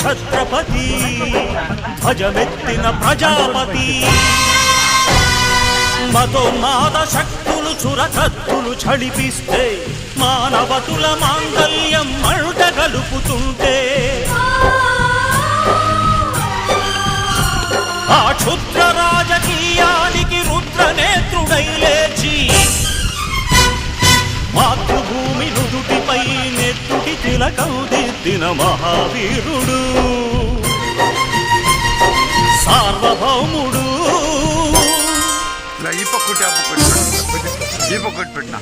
ఛత్రపతి భజమెత్తిన ప్రజాపతి. మతోన్మాద శక్తులు చురకత్తులు చడిపిస్తే మానవతుల మాంగల్యం మరుట కలుపుతుంటే ఆ క్షుద్ర రాజకీయానికి రుద్రనేత్రుడై లేచి మాతృభూమి నుదుటిపై నెత్తుటి తిలకం దిద్దిన మహావీరుడు సార్వభౌముడు ఈ ఆ. ఈ పెట్టినా.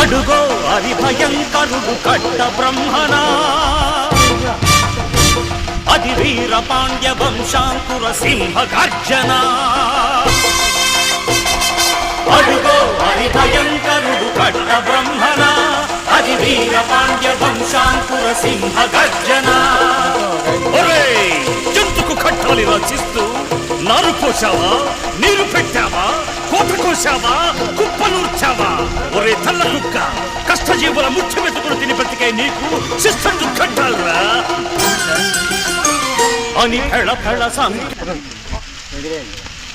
అడుగో అది భయంకరుడు కట్ట బ్రహ్మణ అది వీర పాండ్య వంశాంకుర సింహ గర్జన అడుగో అది భయంకరుడు పట్ట బ్రహ్మణ అది వీర పాండ్య వంశాంకుర సింహ గర్జన జంతుకు కట్టాలి రచిస్తూ నారు కోసావా నీరు పెట్టావా? కోట కోసావా కుప్పనూర్చావా ఒరే తల్ల కుక్క కష్టజీవుల ముఖ్య మెతుకులు తిని బ్రతికే నీకు శిస్తందు కట్టాలరా? అని ఫెళ ఫెళ సంఖ్య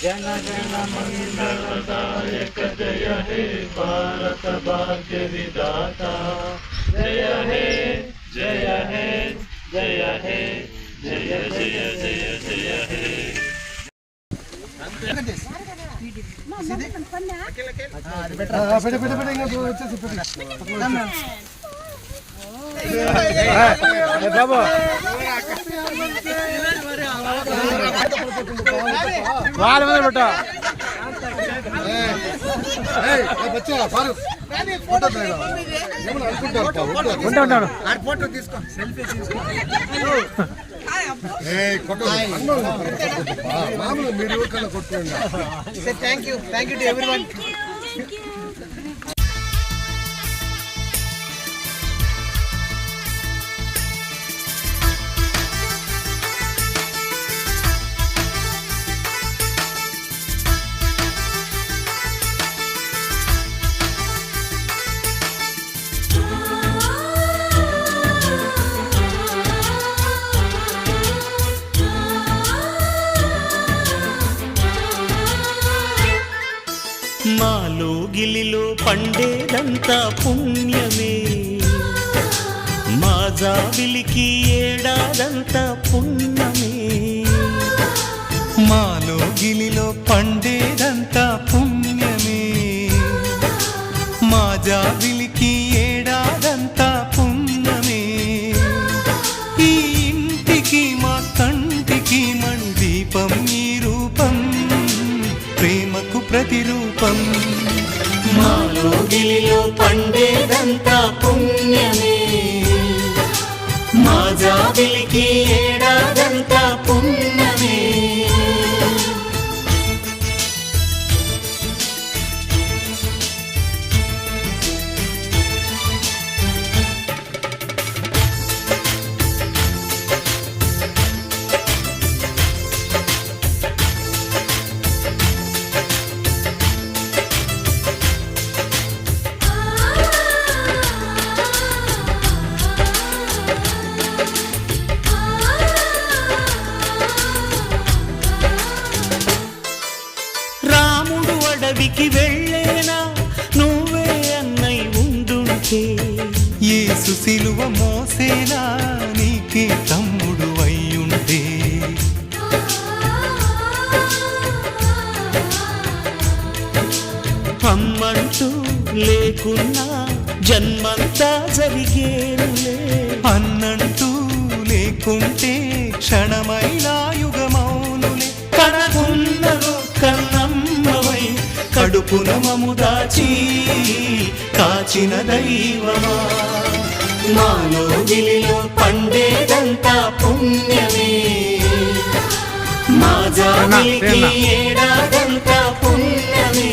పంజాబ సింధు గుజరాత మరాఠ ద్రావిడ హిమాచల యమున జనగణమంగళదాయక జయ హే భారత భాగ్య విధాత జయ హే జయ హే జయ హే జయ జయ జయ జయ హే వాళ్ళ మీద పెట్టా. ఉంటా ఉంటాను మామూలు మీరు కొట్టుకోండి thank you thank you to everyone సినిమాలో గిలిలో పండేదంతా పుణ్యమే. మా జాబిలికి ఏడాదంతా పుణ్యమే. మాలో గిలిలో పండే జాబిలికి యేసు మోసేనా నీకే తమ్ముడు అయ్యుంటే. అమ్మంటూ లేకున్నా జన్మంతా జరిగేనులే. అన్నంటూ లేకుంటే క్షణమైనా యుగమౌనులే. కడకున్నదో కన్నమ్మవై కడుపున మము దాచి కాచిన దైవమా. మాలో గిలిలో పండేదంతా పుణ్యమే. మా జాతికి ఏడాదంతా పుణ్యమే.